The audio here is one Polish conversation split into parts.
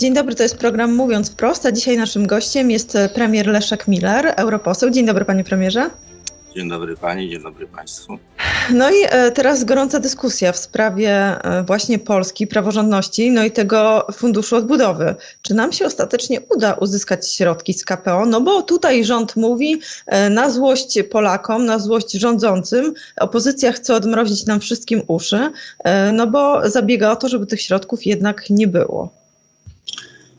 Dzień dobry, to jest program Mówiąc Wprost, a dzisiaj naszym gościem jest e, premier Leszek Miller, europoseł. Dzień dobry, panie premierze. Dzień dobry pani, dzień dobry państwu. No i e, teraz gorąca dyskusja w sprawie e, właśnie Polski, praworządności, no i tego Funduszu Odbudowy. Czy nam się ostatecznie uda uzyskać środki z KPO? No bo tutaj rząd mówi na złość Polakom, na złość rządzącym, opozycja chce odmrozić nam wszystkim uszy, no bo zabiega o to, żeby tych środków jednak nie było.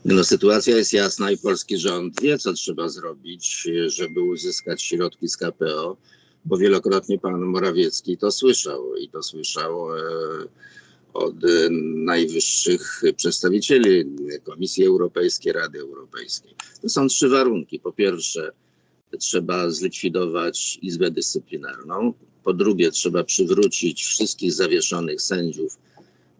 No, sytuacja jest jasna i polski rząd wie, co trzeba zrobić, żeby uzyskać środki z KPO, bo wielokrotnie pan Morawiecki to słyszał i to słyszał e, od e, najwyższych przedstawicieli Komisji Europejskiej, Rady Europejskiej. To są trzy warunki. Po pierwsze, trzeba zlikwidować Izbę Dyscyplinarną. Po drugie, trzeba przywrócić wszystkich zawieszonych sędziów,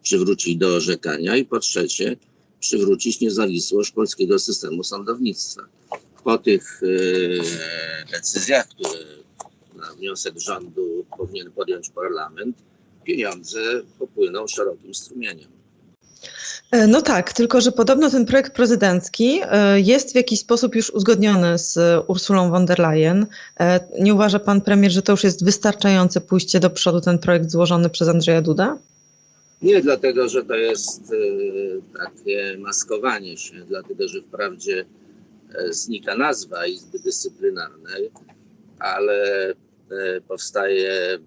przywrócić do orzekania. I po trzecie, przywrócić niezawisłość polskiego systemu sądownictwa. Po tych e, decyzjach, które na wniosek rządu powinien podjąć parlament, pieniądze popłyną szerokim strumieniem. E, No tak, tylko że podobno ten projekt prezydencki e, jest w jakiś sposób już uzgodniony z Ursulą von der Leyen. Nie uważa pan premier, że to już jest wystarczające pójście do przodu, ten projekt złożony przez Andrzeja Duda? Nie dlatego, że to jest e, takie maskowanie się, dlatego, że wprawdzie e, znika nazwa Izby Dyscyplinarnej, ale e, powstaje e,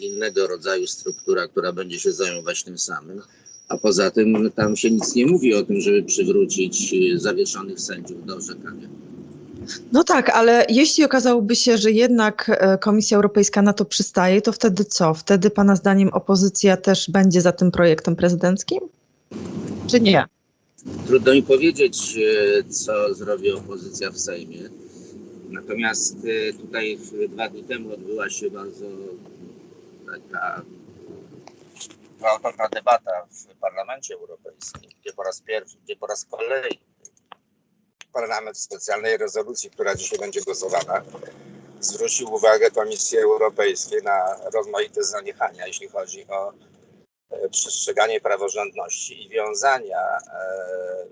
innego rodzaju struktura, która będzie się zajmować tym samym. A poza tym tam się nic nie mówi o tym, żeby przywrócić zawieszonych sędziów do orzekania. No tak, ale jeśli okazałoby się, że jednak e, Komisja Europejska na to przystaje, to wtedy co? Wtedy pana zdaniem opozycja też będzie za tym projektem prezydenckim? Czy nie? Trudno mi powiedzieć, e, co zrobi opozycja w Sejmie. Natomiast e, tutaj dwa dni temu odbyła się bardzo taka gwałtowna debata w Parlamencie Europejskim, gdzie po raz pierwszy, gdzie po raz kolejny Parlament w specjalnej rezolucji, która dzisiaj będzie głosowana, zwrócił uwagę Komisji Europejskiej na rozmaite zaniechania, jeśli chodzi o e, przestrzeganie praworządności i wiązania e,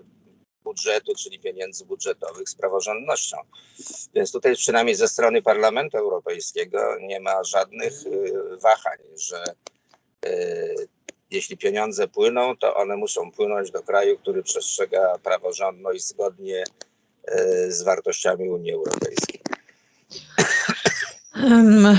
budżetu, czyli pieniędzy budżetowych z praworządnością. Więc tutaj przynajmniej ze strony Parlamentu Europejskiego nie ma żadnych e, wahań, że jeśli pieniądze płyną, to one muszą płynąć do kraju, który przestrzega praworządność zgodnie e, z wartościami Unii Europejskiej.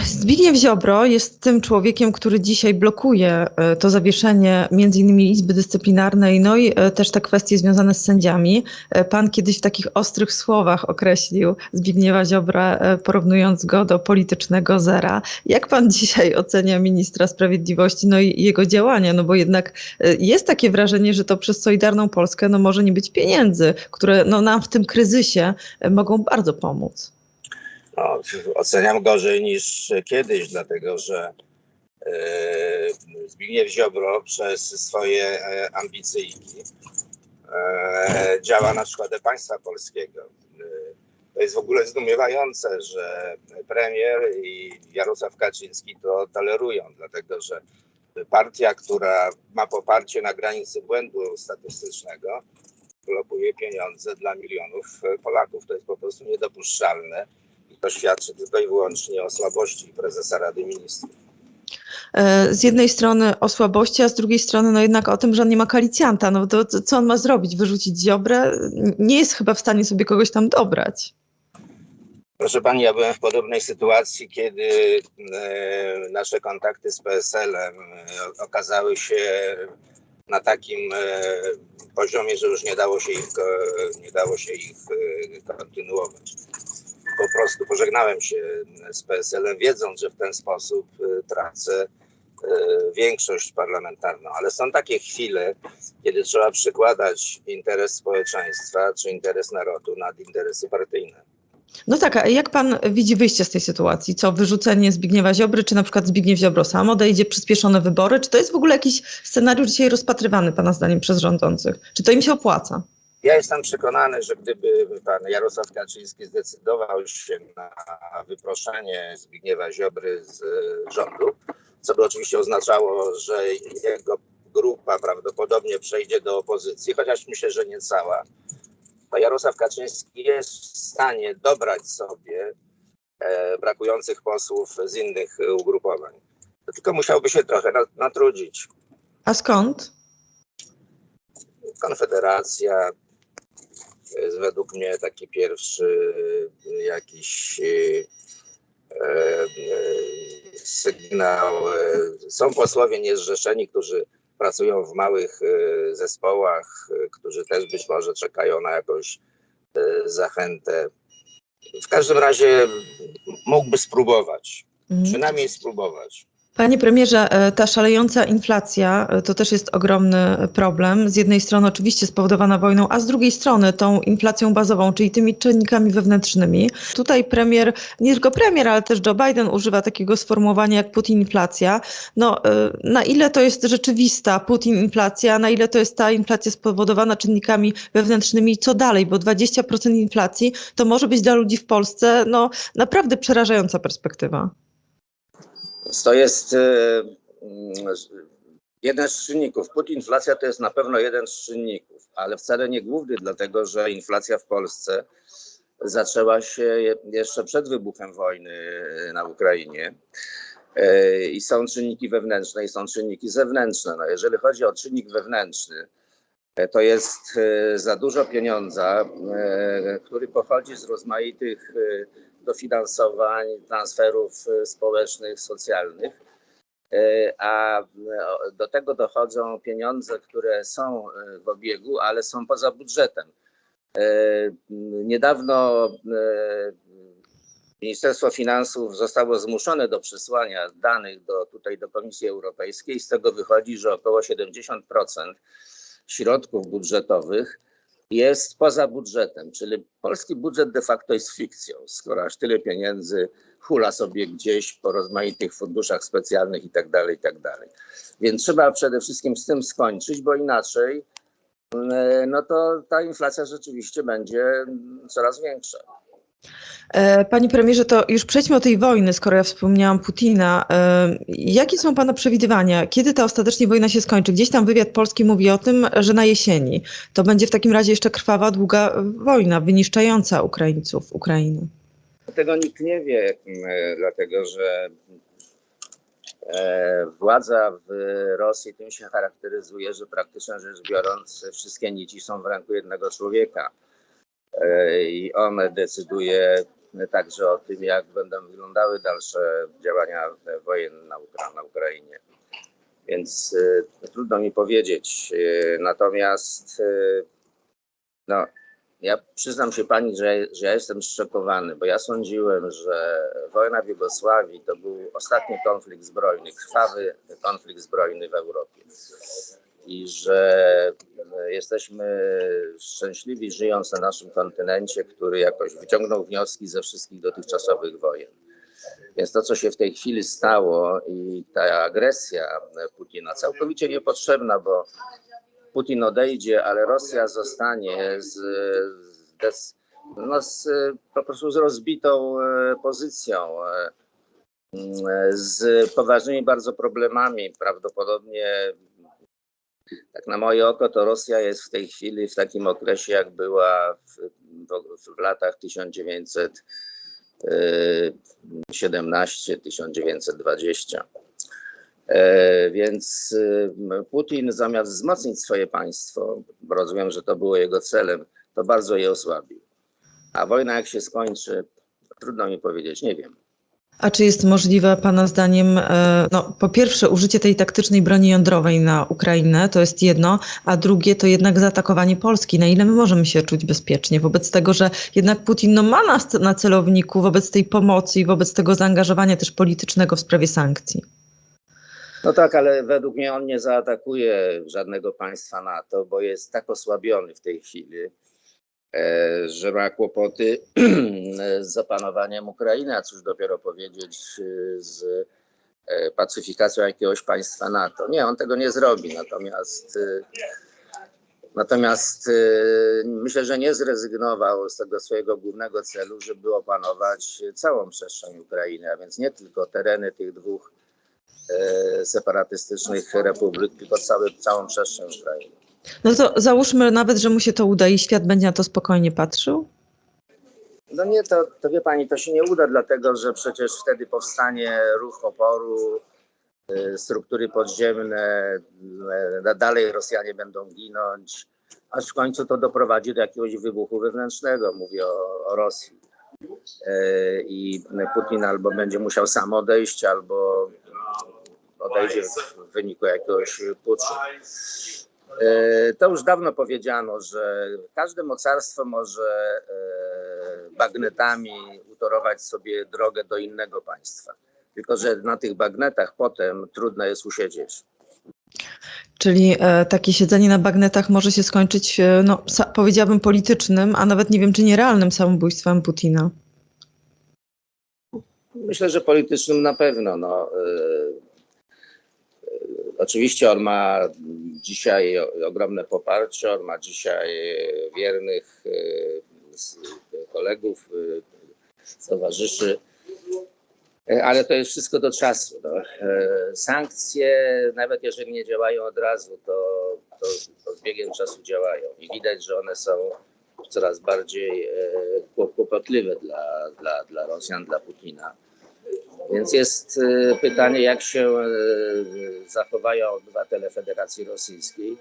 Zbigniew Ziobro jest tym człowiekiem, który dzisiaj blokuje e, to zawieszenie między innymi Izby Dyscyplinarnej, no i e, też te kwestie związane z sędziami. E, Pan kiedyś w takich ostrych słowach określił Zbigniewa Ziobra, porównując go do politycznego zera. Jak pan dzisiaj ocenia ministra sprawiedliwości, no i jego działania? No bo jednak jest takie wrażenie, że to przez Solidarną Polskę no może nie być pieniędzy, które no nam w tym kryzysie mogą bardzo pomóc. No, oceniam gorzej niż kiedyś, dlatego że e, Zbigniew Ziobro przez swoje e, ambicyjki e, działa na szkodę państwa polskiego. To jest w ogóle zdumiewające, że premier i Jarosław Kaczyński to tolerują, dlatego że partia, która ma poparcie na granicy błędu statystycznego, blokuje pieniądze dla milionów Polaków. To jest po prostu niedopuszczalne. To świadczy tylko i wyłącznie o słabości prezesa Rady Ministrów. E, z jednej strony o słabości, a z drugiej strony no jednak o tym, że on nie ma koalicjanta. No to to co on ma zrobić? Wyrzucić Ziobrę? Nie jest chyba w stanie sobie kogoś tam dobrać. Proszę pani, ja byłem w podobnej sytuacji, kiedy e, nasze kontakty z PSL-em e, okazały się na takim poziomie, że już nie dało się ich, nie dało się ich kontynuować. Po prostu pożegnałem się z PSL-em, wiedząc, że w ten sposób e, tracę e, większość parlamentarną. Ale są takie chwile, kiedy trzeba przykładać interes społeczeństwa czy interes narodu nad interesy partyjne. No tak, a jak pan widzi wyjście z tej sytuacji? Co, wyrzucenie Zbigniewa Ziobry, czy na przykład Zbigniew Ziobro sam odejdzie, przyspieszone wybory? Czy to jest w ogóle jakiś scenariusz dzisiaj rozpatrywany pana zdaniem przez rządzących? Czy to im się opłaca? Ja jestem przekonany, że gdyby pan Jarosław Kaczyński zdecydował się na wyproszenie Zbigniewa Ziobry z e, rządu, co by oczywiście oznaczało, że jego grupa prawdopodobnie przejdzie do opozycji, chociaż myślę, że nie cała, to Jarosław Kaczyński jest w stanie dobrać sobie e, brakujących posłów z innych ugrupowań. Tylko musiałby się trochę na- natrudzić. A skąd? Konfederacja jest według mnie taki pierwszy e, jakiś e, e, sygnał. E, Są posłowie niezrzeszeni, którzy pracują w małych zespołach, którzy też być może czekają na jakąś zachętę. W każdym razie mógłby spróbować, Mhm. przynajmniej spróbować. Panie premierze, e, ta szalejąca inflacja e, to też jest ogromny problem. Z jednej strony oczywiście spowodowana wojną, a z drugiej strony tą inflacją bazową, czyli tymi czynnikami wewnętrznymi. Tutaj premier, nie tylko premier, ale też Joe Biden używa takiego sformułowania jak Putin-inflacja. No, e, na ile to jest rzeczywista Putin-inflacja, na ile to jest ta inflacja spowodowana czynnikami wewnętrznymi, co dalej, bo 20% inflacji to może być dla ludzi w Polsce no, naprawdę przerażająca perspektywa. To jest e, mm, jeden z czynników. Putinflacja to jest na pewno jeden z czynników, ale wcale nie główny, dlatego że inflacja w Polsce zaczęła się je- jeszcze przed wybuchem wojny e, na Ukrainie. I są czynniki wewnętrzne, i są czynniki zewnętrzne. No jeżeli chodzi o czynnik wewnętrzny, to jest za dużo pieniądza, który pochodzi z rozmaitych dofinansowań, transferów e, społecznych, socjalnych. E, A do tego dochodzą pieniądze, które są e, w obiegu, ale są poza budżetem. Niedawno Ministerstwo Finansów zostało zmuszone do przesłania danych do, tutaj do Komisji Europejskiej. Z tego wychodzi, że około 70% środków budżetowych jest poza budżetem, czyli polski budżet de facto jest fikcją, skoro aż tyle pieniędzy hula sobie gdzieś po rozmaitych funduszach specjalnych i tak dalej, i tak. Więc trzeba przede wszystkim z tym skończyć, bo inaczej e, no to ta inflacja rzeczywiście będzie coraz większa. E, Panie premierze, to już przejdźmy do tej wojny, skoro ja wspomniałam Putina. E, Jakie są Pana przewidywania? Kiedy ta ostatecznie wojna się skończy? Gdzieś tam wywiad polski mówi o tym, że na jesieni. To będzie w takim razie jeszcze krwawa, długa wojna, wyniszczająca Ukraińców, Ukrainy. Tego nikt nie wie, e, dlatego że władza w Rosji tym się charakteryzuje, że praktycznie rzecz biorąc wszystkie nici są w ręku jednego człowieka. E, I on decyduje także o tym, jak będą wyglądały dalsze działania wojenne na, na Ukrainie. Więc e, trudno mi powiedzieć. E, Natomiast e, no, ja przyznam się pani, że, że ja jestem zszokowany, bo ja sądziłem, że wojna w Jugosławii to był ostatni konflikt zbrojny, krwawy konflikt zbrojny w Europie. I że jesteśmy szczęśliwi żyjąc na naszym kontynencie, który jakoś wyciągnął wnioski ze wszystkich dotychczasowych wojen. Więc to, co się w tej chwili stało i ta agresja Putina, całkowicie niepotrzebna, bo Putin odejdzie, ale Rosja zostanie z, z, no z po prostu z rozbitą e, pozycją, e, z poważnymi bardzo problemami. Prawdopodobnie, tak na moje oko, to Rosja jest w tej chwili w takim okresie, jak była w, w, w latach 1917-1920. E, Więc e, Putin zamiast wzmocnić swoje państwo, bo rozumiem, że to było jego celem, to bardzo je osłabił. A wojna jak się skończy, trudno mi powiedzieć, nie wiem. A czy jest możliwe Pana zdaniem, e, no, po pierwsze użycie tej taktycznej broni jądrowej na Ukrainę, to jest jedno, a drugie to jednak zaatakowanie Polski. Na ile my możemy się czuć bezpiecznie wobec tego, że jednak Putin no, ma nas na celowniku wobec tej pomocy i wobec tego zaangażowania też politycznego w sprawie sankcji? No tak, ale według mnie on nie zaatakuje żadnego państwa NATO, bo jest tak osłabiony w tej chwili, że ma kłopoty z zapanowaniem Ukrainy, a cóż dopiero powiedzieć e, z e, pacyfikacją jakiegoś państwa NATO. Nie, on tego nie zrobi, natomiast e, Natomiast e, myślę, że nie zrezygnował z tego swojego głównego celu, żeby opanować całą przestrzeń Ukrainy, a więc nie tylko tereny tych dwóch e, separatystycznych republik, tylko cały, całą przestrzeń Ukrainy. No to załóżmy nawet, że mu się to uda i świat będzie na to spokojnie patrzył. No nie, to, to wie pani, to się nie uda, dlatego że przecież wtedy powstanie ruch oporu, y, struktury podziemne, y, dalej Rosjanie będą ginąć, aż w końcu to doprowadzi do jakiegoś wybuchu wewnętrznego, mówię o, o Rosji. Y, I Putin albo będzie musiał sam odejść, albo odejdzie w wyniku jakiegoś puczu. E, To już dawno powiedziano, że każde mocarstwo może e, bagnetami utorować sobie drogę do innego państwa. Tylko, że na tych bagnetach potem trudno jest usiedzieć. Czyli e, takie siedzenie na bagnetach może się skończyć, no, powiedziałabym, politycznym, a nawet nie wiem, czy nierealnym samobójstwem Putina. Myślę, że politycznym na pewno. No, oczywiście on ma dzisiaj ogromne poparcie, on ma dzisiaj e, wiernych e, kolegów, e, towarzyszy, ale to jest wszystko do czasu. No. Sankcje, nawet jeżeli nie działają od razu, to, to, to z biegiem czasu działają i widać, że one są coraz bardziej kłop- kłopotliwe dla, dla, dla Rosjan, dla Putina. Więc jest e, pytanie, jak się e, zachowają obywatele Federacji Rosyjskiej,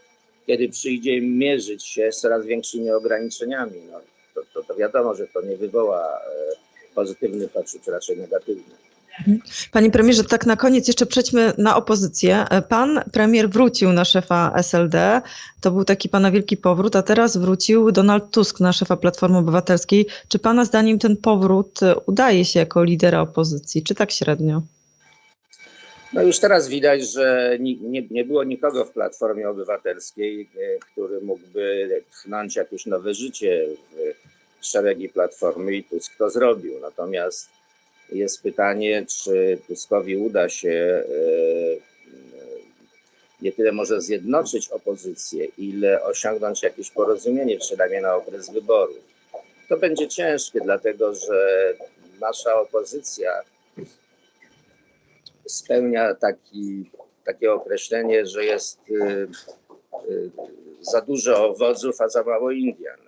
kiedy przyjdzie mierzyć się z coraz większymi ograniczeniami. No, to, to, to wiadomo, że to nie wywoła e, pozytywnych odczuć, raczej negatywnych. Panie premierze, tak na koniec jeszcze przejdźmy na opozycję. Pan premier wrócił na szefa SLD. To był taki pana wielki powrót, a teraz wrócił Donald Tusk na szefa Platformy Obywatelskiej. Czy pana zdaniem ten powrót udaje się jako lidera opozycji, czy tak średnio? No już teraz widać, że ni- nie, nie było nikogo w Platformie Obywatelskiej, e, który mógłby tchnąć jakieś nowe życie w szeregi Platformy i Tusk to zrobił. Natomiast jest pytanie, czy Tuskowi uda się e, e, nie tyle może zjednoczyć opozycję, ile osiągnąć jakieś porozumienie, przynajmniej na okres wyborów. To będzie ciężkie, dlatego że nasza opozycja spełnia taki, takie określenie, że jest y, za dużo wodzów, a za mało Indian.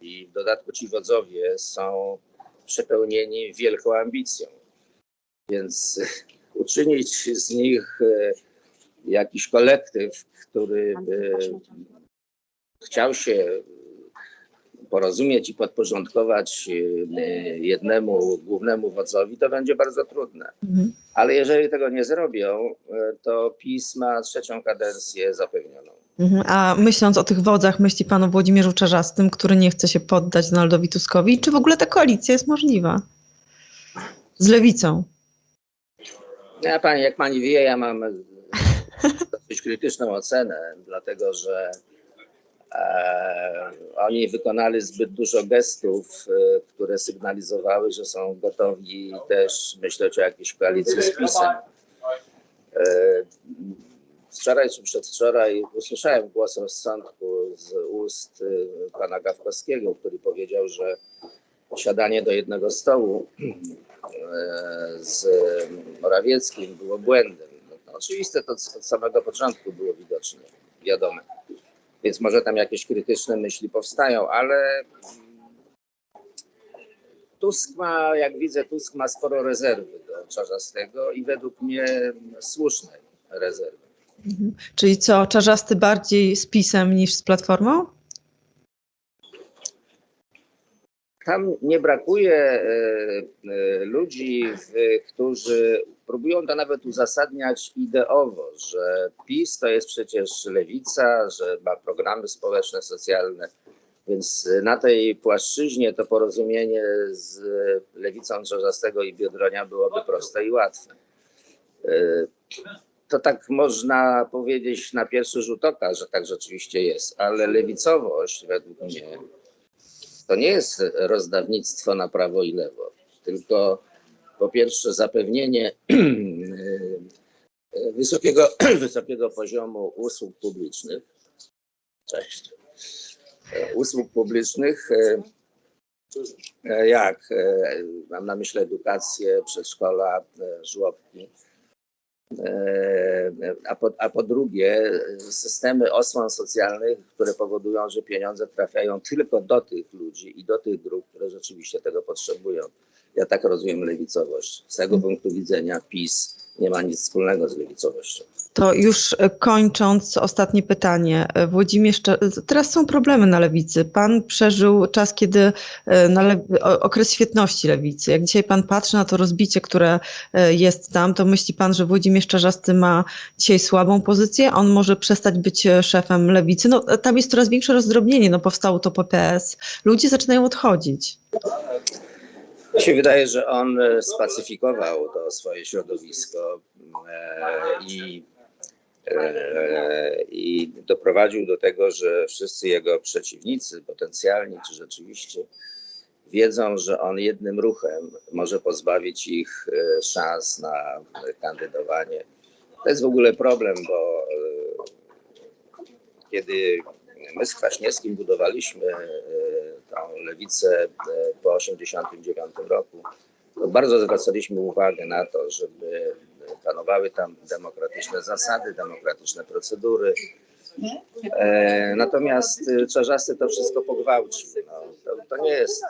I w dodatku ci wodzowie są przepełnieni wielką ambicją. Więc uczynić z nich y, jakiś kolektyw, który by chciał się porozumieć i podporządkować y, jednemu głównemu wodzowi, to będzie bardzo trudne. Mhm. Ale jeżeli tego nie zrobią, e, to PiS ma trzecią kadencję zapewnioną. Mhm. A myśląc o tych wodzach, myśli pan o Włodzimierzu Czarzastym, który nie chce się poddać Donaldowi Tuskowi? Czy w ogóle ta koalicja jest możliwa? Z lewicą. Ja pani, jak pani wie, ja mam dosyć krytyczną ocenę, dlatego że oni wykonali zbyt dużo gestów, e, które sygnalizowały, że są gotowi też myśleć o jakiejś koalicji z PiSem. E, Wczoraj czy przedwczoraj usłyszałem głos rozsądku z ust e, pana Gawkowskiego, który powiedział, że siadanie do jednego stołu e, z Morawieckim było błędem. No, oczywiste to od samego początku było widoczne, wiadome. Więc może tam jakieś krytyczne myśli powstają, ale Tusk ma, jak widzę, Tusk ma sporo rezerwy do Czarzastego i według mnie słuszne rezerwy. Mhm. Czyli co, Czarzasty bardziej z PiSem niż z Platformą? Tam nie brakuje e, e, ludzi, którzy próbują to nawet uzasadniać ideowo, że PiS to jest przecież lewica, że ma programy społeczne, socjalne. Więc na tej płaszczyźnie to porozumienie z lewicą Czarzastego i Biedronia byłoby proste i łatwe. E, To tak można powiedzieć na pierwszy rzut oka, że tak rzeczywiście jest, ale lewicowość według mnie to nie jest rozdawnictwo na prawo i lewo, tylko po pierwsze zapewnienie wysokiego, wysokiego poziomu usług publicznych. Cześć. Usług publicznych, e, e, jak e, mam na myśli edukację, przedszkola, e, żłobki. E, A po, a po drugie, systemy osłon socjalnych, które powodują, że pieniądze trafiają tylko do tych ludzi i do tych grup, które rzeczywiście tego potrzebują. Ja tak rozumiem lewicowość. Z tego punktu widzenia PiS nie ma nic wspólnego z lewicowością. To już e, kończąc, ostatnie pytanie. E, Włodzimierz, Cza- teraz są problemy na lewicy. Pan przeżył czas, kiedy e, na okres świetności lewicy. Jak dzisiaj pan patrzy na to rozbicie, które e, jest tam, to myśli pan, że Włodzimierz Czarzasty ma dzisiaj słabą pozycję? On może przestać być e, szefem lewicy? No, e, tam jest coraz większe rozdrobnienie. No, powstało to PPS. Ludzie zaczynają odchodzić. Mi się wydaje, że on e, spacyfikował to swoje środowisko e, i, e, i doprowadził do tego, że wszyscy jego przeciwnicy, potencjalni czy rzeczywiście, wiedzą, że on jednym ruchem może pozbawić ich szans na kandydowanie. To jest w ogóle problem, bo kiedy my z Kwaśniewskim budowaliśmy lewicę e, po 1989 roku, to bardzo zwracaliśmy uwagę na to, żeby panowały tam demokratyczne zasady, demokratyczne procedury. E, Natomiast e, Czarzasty to wszystko pogwałcił. No, to, to nie jest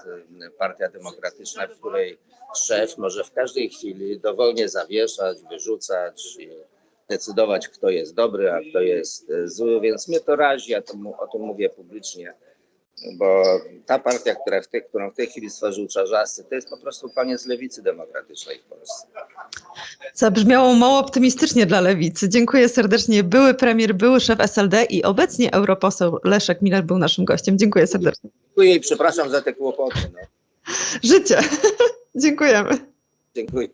partia demokratyczna, w której szef może w każdej chwili dowolnie zawieszać, wyrzucać decydować, kto jest dobry, a kto jest zły, więc mnie to razi, ja to, o tym mówię publicznie, bo ta partia, która w tej, którą w tej chwili stworzył Czarzasty, to jest po prostu koniec lewicy demokratycznej w Polsce. Zabrzmiało mało optymistycznie dla lewicy. Dziękuję serdecznie. Były premier, były szef SLD i obecnie europoseł Leszek Miller był naszym gościem. Dziękuję serdecznie. Dziękuję i przepraszam za te kłopoty. No. Życie. Dziękujemy. Dziękuję.